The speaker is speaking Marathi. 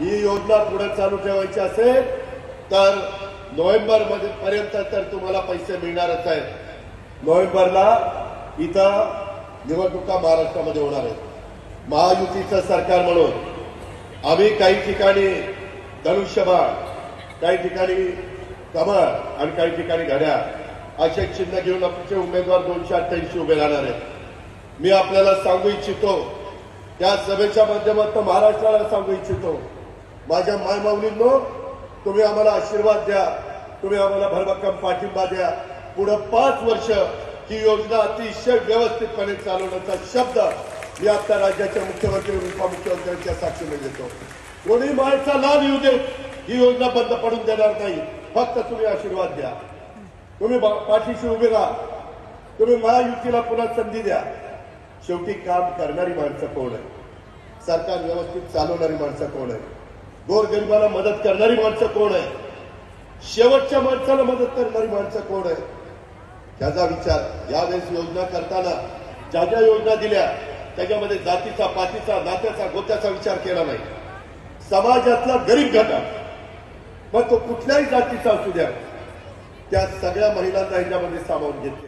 ही योजना पुढे चालू ठेवायची असेल तर नोव्हेंबरमध्ये पर्यंत तर तुम्हाला पैसे मिळणारच आहेत. नोव्हेंबरला इथं निवडणुका महाराष्ट्रामध्ये होणार आहेत. महायुतीचं सरकार म्हणून आम्ही काही ठिकाणी धनुष्यबाण काही ठिकाणी कमळ आणि काही ठिकाणी घड्या असे चिन्ह घेऊन आमचे उमेदवार दोनशे अठ्ठ्याऐंशी उभे राहणार आहेत. मी आपल्याला सांगू इच्छितो त्या सभेच्या माध्यमातून महाराष्ट्राला सांगू इच्छितो माझ्या मायमाऊलींनो तुम्ही आम्हाला आशीर्वाद द्या. तुम्ही आम्हाला भरभक्कम पाठिंबा द्या. पुढं पाच वर्ष ही योजना अतिशय व्यवस्थितपणे चालवण्याचा शब्द मी आता राज्याच्या मुख्यमंत्री उपमुख्यमंत्र्यांच्या साक्षीने देतो कोणी माणसा लाभ येऊ देत ही योजना बंद पडून देणार नाही. फक्त तुम्ही आशीर्वाद द्या. तुम्ही बा- पाठीशी उभे राहा. तुम्ही महायुतीला पुन्हा संधी द्या. शेवटी काम करणारी माणसं कोण आहे सरकार व्यवस्थित चालवणारी माणसं कोण आहे गोरगरिबाला मदत करणारी माणसं कोण आहे शेवटच्या माणसाला मदत करणारी माणसं कोण आहे त्याचा विचार यावेळेस योजना करताना ज्या ज्या योजना दिल्या त्याच्यामध्ये जातीचा पातीचा नात्याचा गोत्याचा विचार केला नाही. समाजातला गरीब घटक मग तो कुठल्याही जातीचा असू द्या त्या सगळ्या महिलांना ह्याच्यामध्ये सामावून घेतले.